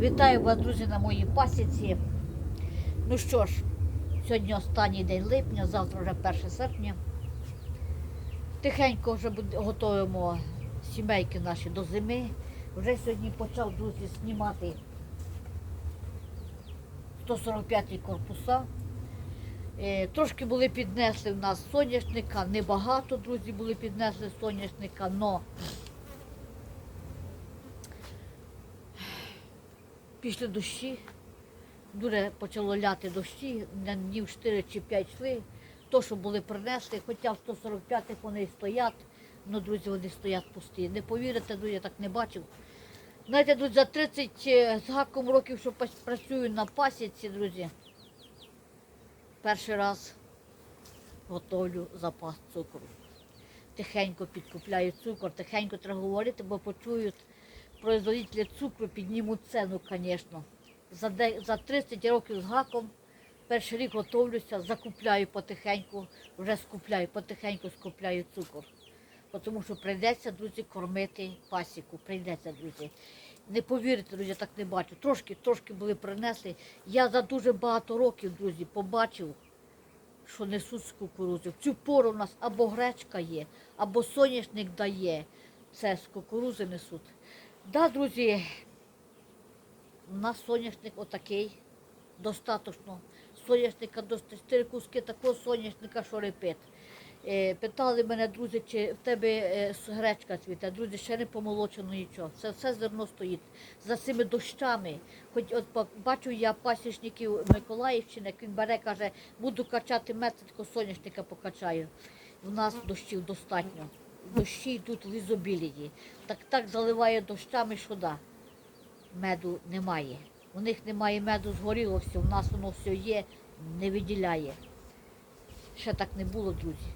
Вітаю вас, друзі, на моїй пасіці. Ну що ж, сьогодні останній день липня, завтра вже 1 серпня. Тихенько вже готуємо сімейки наші до зими. Вже сьогодні почав, друзі, знімати 145 корпуса. Е, Трошки були піднесли в нас соняшника, небагато, друзі, були піднесли соняшника, но після дощі, дуже почало ляти дощі, днів 4 чи 5 йшли. То, що були принесли, хоча в 145-х вони і стоять, ну, друзі, вони стоять пусті. Не повірите, друзі, я так не бачив. Знаєте, друзі, за 30 з гаком років, що працюю на пасіці, друзі, перший раз готовлю запас цукру. Тихенько підкупляю цукор, тихенько треба говорити, бо почують производителі цукру піднімуть ціну, звісно. За, за 30 років з гаком перший рік готовлюся, закупляю потихеньку, вже скупляю, потихеньку скупляю цукор. Тому що прийдеться, друзі, кормити пасіку. Прийдеться, друзі. Не повірите, друзі, так не бачу. Трошки, трошки були принесли. Я за дуже багато років, друзі, побачив, що несуть з. В цю пору у нас або гречка є, або соняшник дає. Це з кукурузи несуть. Да, друзі, у нас соняшник отакий, достатньо. Соняшника 4 куски такого соняшника, що репит. Е, питали мене, друзі, чи в тебе е, гречка цвіте. Друзі, ще не помолочено нічого. Це все зерно стоїть. За цими дощами. Хоч от бачу я пасічників Миколаївщини, як він бере, каже, буду качати мед, соняшника покачаю. В нас дощів достатньо. Дощі йдуть в ізобілії. Так так заливає дощами, що да. Меду немає. У них немає меду згоріло все, у нас воно все є, не виділяє. Ще так не було, друзі.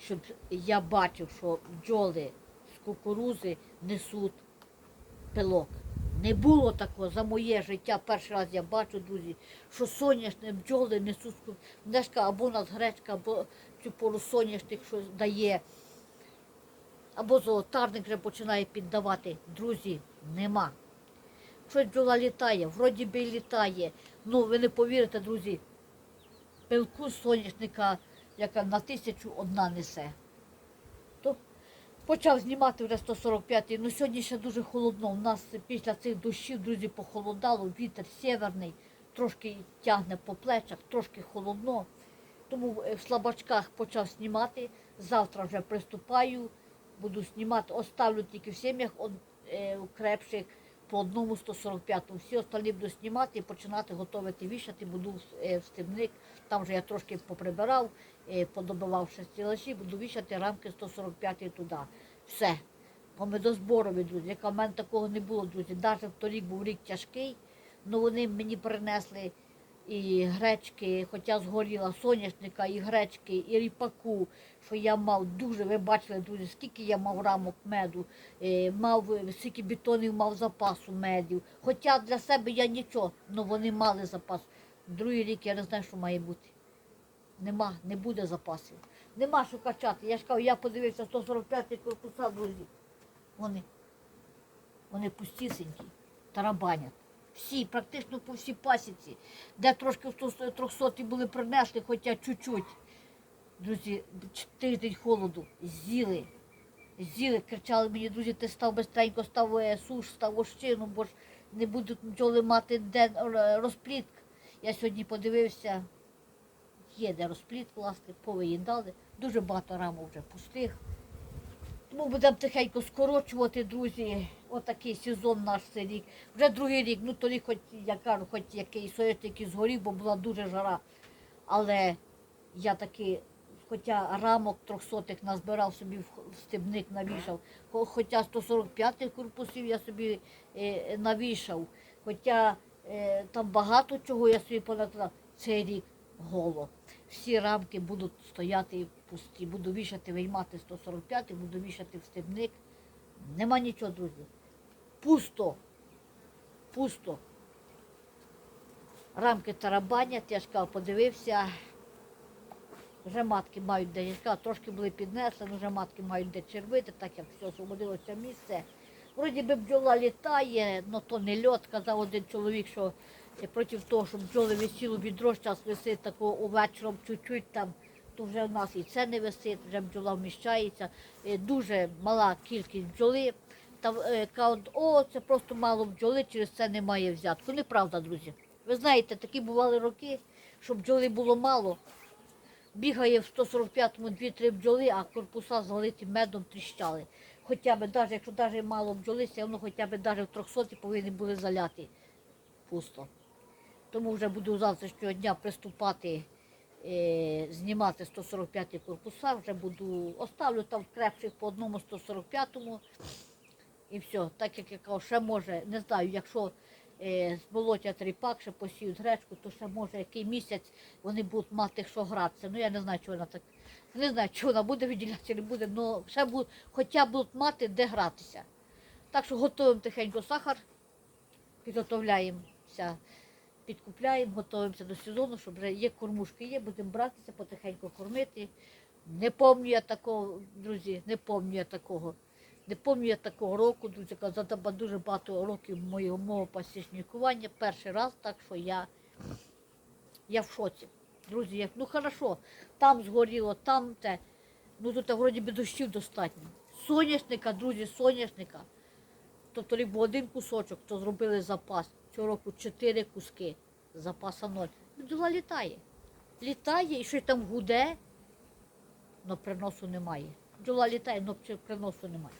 Щоб я бачив, що бджоли з кукурузи несуть пилок. Не було такого за моє життя. Перший раз я бачу, друзі, що соняшні бджоли несуть з або у нас гречка, або цю пору соняшник щось дає, або золотарник вже починає піддавати. Друзі, нема. Щось бджола літає, вроді би літає. Ну, ви не повірите, друзі, пилку соняшника, яка на тисячу одна несе. То почав знімати вже 145-й. Ну сьогодні ще дуже холодно. У нас після цих дощів, друзі, похолодало, вітер северний, трошки тягне по плечах, трошки холодно. Тому е, в слабачках почав знімати. Завтра вже приступаю, буду знімати. Оставлю тільки в сім'ях е, крепших по одному 145-му. Всі остальні буду знімати і починати готувати вішати. Буду в, е, стебник. Там вже я трошки поприбирав, е, подобивав ще стілажі, буду вішати рамки 145 туди. Все. По медозборові, друзі. Яка в мене такого не було, друзі. Навіть в торік був рік тяжкий, але вони мені принесли і гречки, хоча згоріла соняшника, і гречки, і ріпаку, що я мав дуже, ви бачили, друзі, скільки я мав рамок меду, е, мав скільки бетонів мав запасу медів. Хоча для себе я нічого, але вони мали запас. Другий рік я не знаю, що має бути. Нема, не буде запасів. Нема що качати. Я ж кажу, я подивився 145 корпуса, друзі. Вони, вони пустісенькі, тарабанять. Всі, практично по всій пасіці, де трошки в 100 300 були принесли, хоча чуть-чуть. Друзі, тиждень холоду, з'їли. З'їли, кричали мені, друзі, ти став безстренько, став е, суш, став ощину, бо ж не будуть бджоли мати де е, розпліт. Я сьогодні подивився, є де розпліт класти, повиїдали. Дуже багато рамок вже пустих. Тому будемо тихенько скорочувати, друзі. Отакий сезон наш цей рік. Вже другий рік, ну тоді хоч, я кажу, хоч який соєтник і згорів, бо була дуже жара. Але я таки, хоча рамок трьохсотих назбирав собі в в стебник навішав, хоча 145 корпусів я собі е, навішав, хоча е, там багато чого я собі понакладав. Цей рік голо. Всі рамки будуть стояти пусті. Буду вішати, виймати 145, буду вішати в стебник. Нема нічого, друзі. Пусто. Пусто. Рамки тарабанять, я ж подивився. Вже матки мають де, я ж трошки були піднесені, вже матки мають де червити, так як все освободилося місце. Вроді би бджола літає, але то не льот. Казав один чоловік, що е, проти того, щоб бджоли висіло відро, зараз висить такого увечером чуть-чуть там, то вже в нас і це не висить, вже бджола вміщається. Е, Дуже мала кількість бджоли. Та е, о, це просто мало бджоли, через це немає взятку. Неправда, друзі. Ви знаєте, такі бували роки, що бджоли було мало. Бігає в 145-му 2-3 бджоли, а корпуса залиті медом тріщали. Хоча б, навіть якщо навіть мало бджоли, все одно хоча б навіть в 300 повинні були заляти пусто. Тому вже буду завтрашнього дня приступати, е, знімати 145 корпуса, вже буду, оставлю там крепших по одному 145-му. І все, так як я кажу, ще може, не знаю, якщо е, змолотять ріпак, ще посіють гречку, то ще може який місяць вони будуть мати що гратися. Ну я не знаю, чого вона так. Не знаю, чи вона буде виділятися, чи не буде, але ще будуть, хоча будуть мати де гратися. Так що готуємо тихенько сахар, підготовляємося, підкупляємо, готуємося до сезону, щоб вже є кормушки, є, будемо братися, потихеньку кормити. Не пам'ятаю такого, друзі, не пам'ятаю такого. Не пам'ятаю такого року, друзі, за дуже багато років моєго мого пасічникування. Перший раз, так що я, я в шоці. Друзі, як, ну хорошо, там згоріло, там те. Ну тут вроді би дощів достатньо. Соняшника, друзі, соняшника. Тобто либо один кусочок, то зробили запас. Цього року чотири куски, запаса ноль. Бджола літає. Літає і щось там гуде, але приносу немає. Бджола літає, але приносу немає.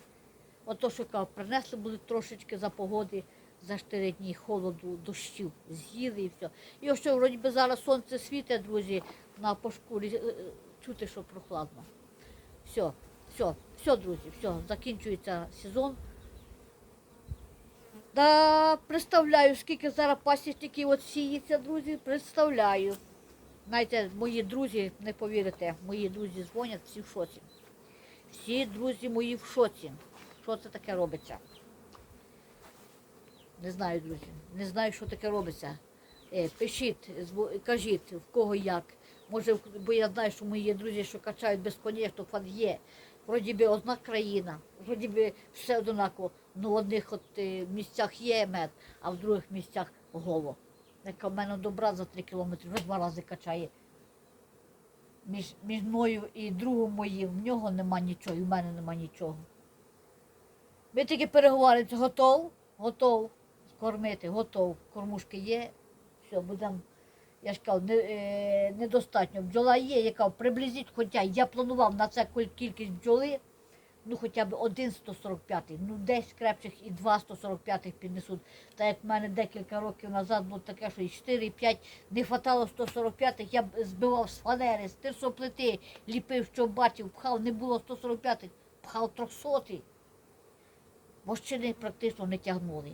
Ото, кажу, принесли були трошечки за погоди, за 4 дні холоду, дощів, з'їли і все. І ось вроді би зараз сонце світить, друзі, на пошкурі, е, е, чути, що прохладно. Все, все, все, друзі, все, закінчується сезон. Да, представляю, скільки зараз пасічників от сіється, друзі, представляю. Знаєте, мої друзі, не повірите, мої друзі дзвонять, всі в шоці. Всі друзі мої в шоці. Що це таке робиться? Не знаю, друзі. Не знаю, що таке робиться. Е, пишіть, кажіть, в кого як. Може, бо я знаю, що мої друзі, що качають без безконечно, фан є. Вроді би одна країна, вроді би все однаково. Ну, в одних от, е, місцях є мед, а в других місцях голо. Яка в мене добра за три кілометри, вже два рази качає. Між, між мною і другом моїм в нього нема нічого, і в мене нема нічого. Ми тільки переговоримося, готов, готов кормити, готов. Кормушки є, все, будемо. Я ж кажу, не, е, недостатньо. Бджола є, яка приблизіть, хоча я планував на це кількість бджоли, ну хоча б один 145, ну десь крепчих і два 145 піднесуть. Так як в мене декілька років назад було таке, що і 4, і 5 не хватало 145, я б збивав з фанери, з тирсоплити, ліпив, що бачив, пхав, не було 145, пхав 300. Мужчини практично не тягнули.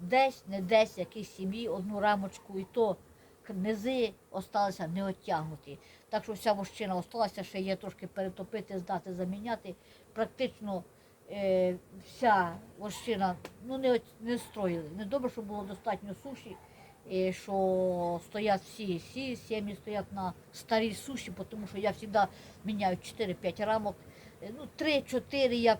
Десь, не десь, якійсь сім'ї, одну рамочку, і то к- низи осталися не оттягнуті. Так що вся мужчина осталася, ще є трошки перетопити, здати, заміняти. Практично е, вся вощина ну, не, не строїли. Не добре, що було достатньо суші, е, що стоять всі, всі сім'ї стоять на старій суші, тому що я завжди міняю 4-5 рамок. Е, Ну, 3-4 я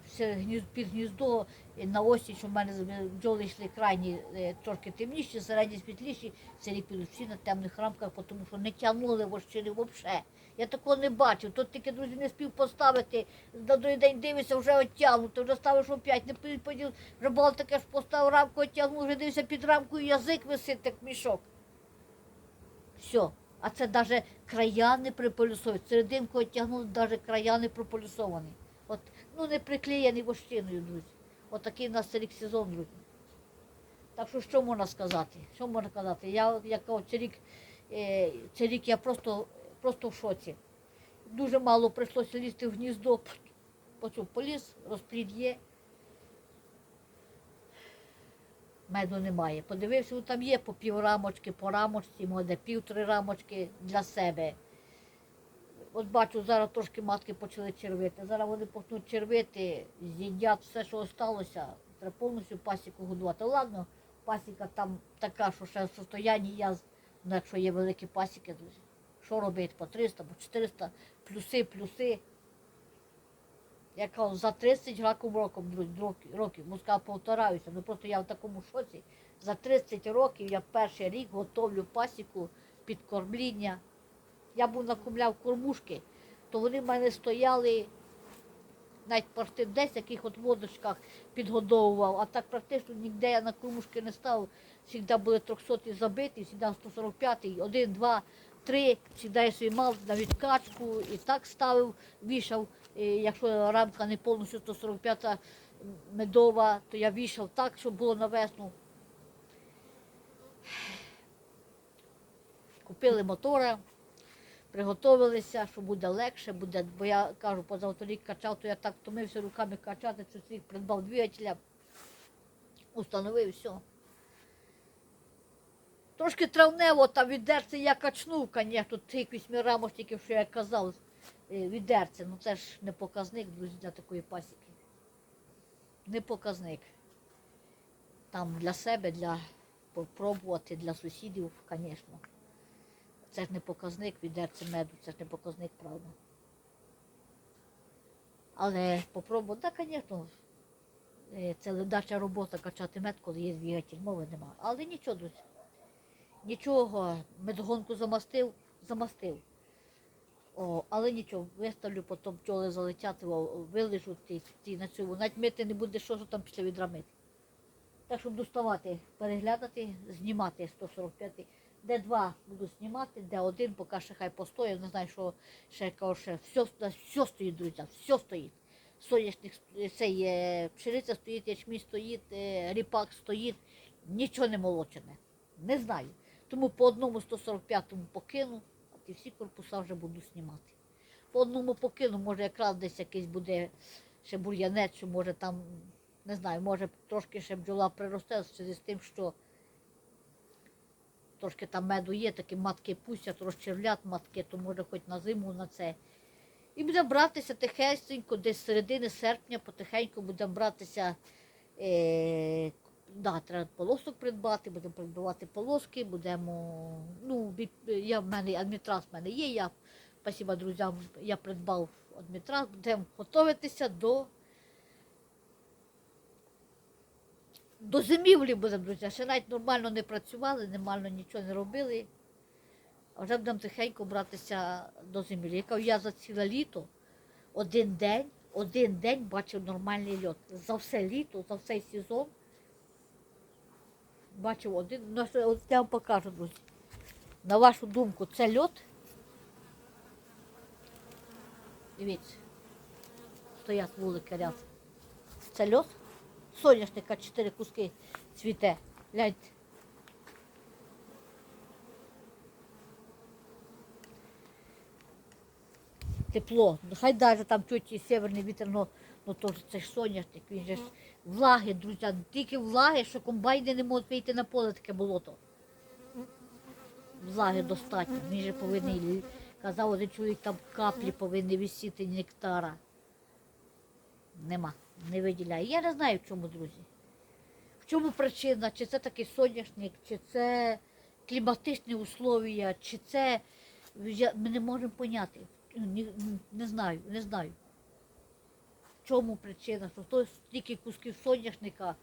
під гніздо на осінь, що в мене бджоли йшли крайні е, трошки темніші, середні світліші, це ліпили всі на темних рамках, тому що не тягнули вощини взагалі. Я такого не бачив. Тут тільки друзі не спів поставити, на другий день дивишся, вже оттягнуто, вже ставиш опять, не поділ, вже було таке, що поставив рамку, оттягнув, вже дивишся під рамкою, язик висить, як мішок. Все. А це навіть краяни приполюсовані. Серединку оттягнули, навіть краяни прополюсовані. От, ну не приклеєні вощиною, друзі. От такий у нас рік сезон, друзі. Так що що можна сказати? Що можна сказати? Я як цей рік, е, цей рік я просто, просто в шоці. Дуже мало прийшлося лізти в гніздо, поліз, розплід є. Меду немає. Подивився, ну, там є по пів рамочки, по рамочці, може пів-три рамочки для себе. От бачу, зараз трошки матки почали червити. Зараз вони почнуть червити, з'їдять все, що залишилося. Треба повністю пасіку годувати. Ладно, пасіка там така, що ще в состоянні я, ну, якщо є великі пасіки. Що робити? По 300, по 400, плюси, плюси. Я кажу, за 30 років років, років, сказав, повтораюся, ну просто я в такому шоці. За 30 років я перший рік готовлю пасіку під кормління. Я був накумляв кормушки, то вони в мене стояли навіть почти десь яких от водочках підгодовував, а так практично ніде я на кормушки не став. Завжди були 300 забиті, завжди 145, один, два, три. Завжди собі мав на відкачку і так ставив, вішав. І якщо рамка не повністю 145 медова, то я вішав так, щоб було на весну. Купили мотора, приготувалися, що буде легше, буде, бо я кажу, позавторік качав, то я так втомився руками качати, цю рік придбав двигателя, установив все. Трошки травнево там відерце я качнув, звісно, тих вісьми рамочників, що я казав, е. Ну це ж не показник, друзі, для такої пасіки. Не показник. Там для себе, для попробувати, для сусідів, звісно. Це ж не показник відерце меду, це ж не показник, правда. Але попробувати, так, звісно, е, це ледача робота качати мед, коли є двигатель, мови немає. Але нічого, друзі. Нічого, медгонку замастив, замастив. О, але нічого, виставлю, потім пчоли залетять, вилежу ті, ті на цьому. Навіть мити не буде, що ж там після відра мити. Так, щоб доставати, переглядати, знімати 145-й. де два буду знімати, де один, поки ще хай постоїть. Не знаю, що ще ще все, все стоїть, друзі, все стоїть. Соняшник, цей е, пшениця стоїть, ячмінь стоїть, е, ріпак стоїть, нічого не молочене. Не знаю. Тому по одному 145-му покину, ті всі корпуса вже буду знімати. По одному покину, може якраз десь якийсь буде ще бур'янець, що може там, не знаю, може трошки ще бджола приросте з тим, що трошки там меду є, такі матки пустять, розчервлять матки, то може хоч на зиму на це. І будемо братися тихесенько, десь з середини серпня, потихеньку будемо братися. Е, да, треба полосок придбати, будемо придбавати полоски, будемо. Ну, я в мене адмітрас в мене є. Я, спасибо друзям, я придбав адмітрас, будемо готуватися до. До зимівлі будемо, друзі. Ще навіть нормально не працювали, нормально нічого не робили. А вже будемо тихенько братися до зимівлі. Я кажу, я за ціле літо один день, один день бачив нормальний льот. За все літо, за цей сезон бачив один. Ну, от я вам покажу, друзі. На вашу думку, це льот. Дивіться, стоять вулики ряд. Це льот. Соняшника чотири куски цвіте. Гляньте. Тепло. Хай навіть там тьоті северний вітер, ну, ну то ж це ж соняшник, він же ж влаги, друзі, тільки влаги, що комбайни не можуть вийти на поле таке болото. Влаги достатньо. Він же повинен, казав один чоловік, там каплі повинні висіти нектара. Нема, не виділяє. Я не знаю, в чому, друзі. В чому причина? Чи це такий соняшник, чи це кліматичні условия, чи це. Ми не можемо поняти. Ні- Не, знаю, не знаю. Чому причина? Що хтось стільки кусків соняшника.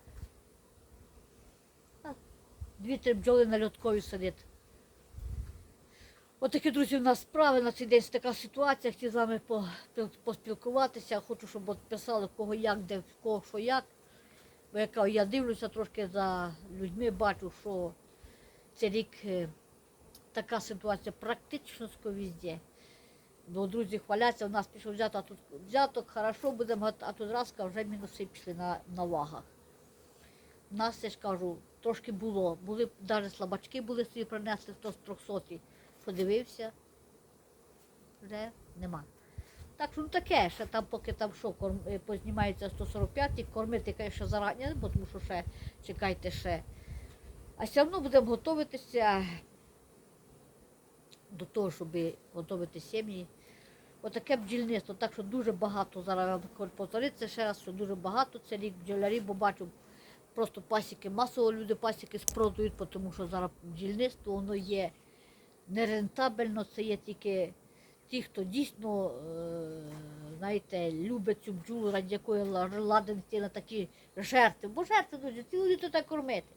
Дві-три бджоли на льоткові сидить. Отакі, друзі, у нас справи на цей день така ситуація. Хотів з вами поспілкуватися. Хочу, щоб от писали, кого як, де, кого що як. Бо я кажу, я дивлюся трошки за людьми, бачу, що цей рік е, така ситуація практично везде. Бо друзі хваляться, у нас пішов взято, а тут взяток, хорошо будемо, а тут раз вже мінуси пішли на, на вагах. У нас, я ж кажу, трошки було, були навіть слабачки були собі принесли 100 з 300, подивився, вже нема. Так що ну таке, ще там, поки там що, корм, е, познімається 145, кормити, звісно, зарані, бо тому що ще чекайте ще. А все одно будемо готуватися до того, щоб готувати сім'ї. Отаке бджільництво, так що дуже багато зараз я ще раз, що дуже багато це рік бджолярів, бо бачу просто пасіки, масово люди пасіки спродають, тому що зараз бджільництво воно є нерентабельно, це є тільки ті, хто дійсно, е, знаєте, любить цю бджолу, раді якої ла- ладен на такі жертви. Бо жертви, друзі, цілу літо так кормити.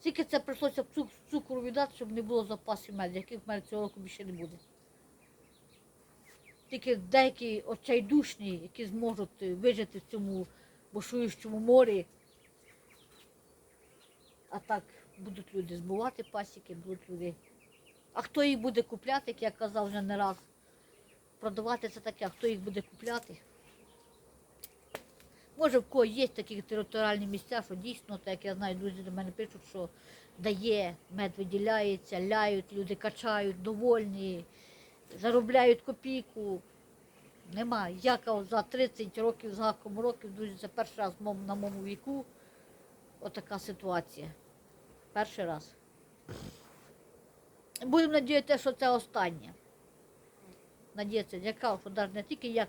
Тільки це прийшлося цукру віддати, щоб не було запасів меду, яких в мене цього року більше не буде. Тільки деякі очайдушні, які зможуть е, вижити в цьому бушуючому морі. А так будуть люди збувати пасіки, будуть люди. А хто їх буде купляти, як я казав вже не раз, продавати це таке, а хто їх буде купляти? Може, в кого є такі територіальні місця, що дійсно, так як я знаю, друзі до мене пишуть, що дає, мед виділяється, ляють, люди качають, довольні, заробляють копійку. Нема. Я за 30 років, з гаком років, друзі, це перший раз на моєму віку отака ситуація. Перший раз. Будемо надіятися, що це останнє. Надіятися, я що навіть не тільки я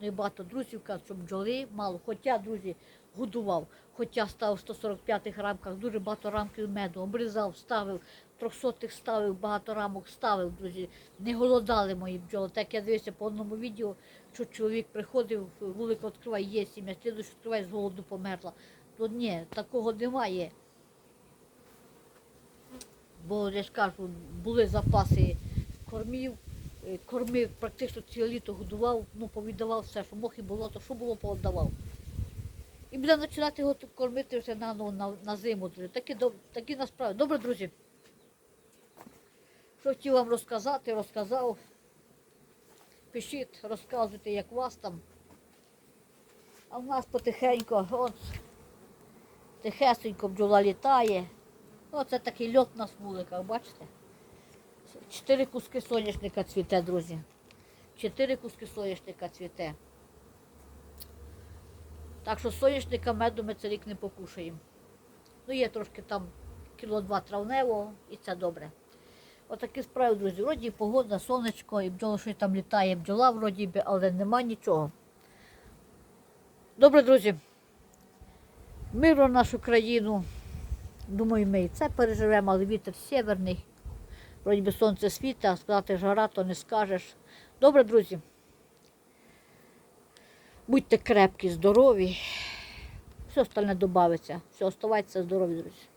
але й багато друзів кажуть, що бджоли мало. Хоча, друзі, годував, хоча став в 145-х рамках, дуже багато рамків меду, обрізав, ставив, 300 ставив, багато рамок ставив, друзі. Не голодали мої бджоли. Так я дивився по одному відео, що чоловік приходив, вулик відкриває, є сім'я, слідуючи відкриває, з голоду померла. То ні, такого немає. Бо я ж кажу, були запаси кормів, е, кормив практично ціле літо годував, ну повіддавав все, що мох і було, то що було, повіддавав. І буде починати його кормити вже на, ну, на, на зиму. Такі, такі насправді. Добре, друзі. Що хотів вам розказати, розказав. Пишіть, розказуйте, як у вас там. А в нас потихеньку, от, тихесенько бджола літає. Оце такий льот на смуликах, бачите? Чотири куски соняшника цвіте, друзі. Чотири куски соняшника цвіте. Так що соняшника меду ми цей рік не покушаємо. Ну, є трошки там кіло два травневого, і це добре. Отакі справи, друзі. Вроді погода, сонечко, і бджола щось там літає, бджола вроді, але нема нічого. Добре, друзі. Миру в нашу країну. Думаю, ми і це переживемо, але вітер северний. Вроді би сонце світа, сказати жара, то не скажеш. Добре, друзі. Будьте крепкі, здорові. Все остальне додається. Все, оставайтеся здорові, друзі.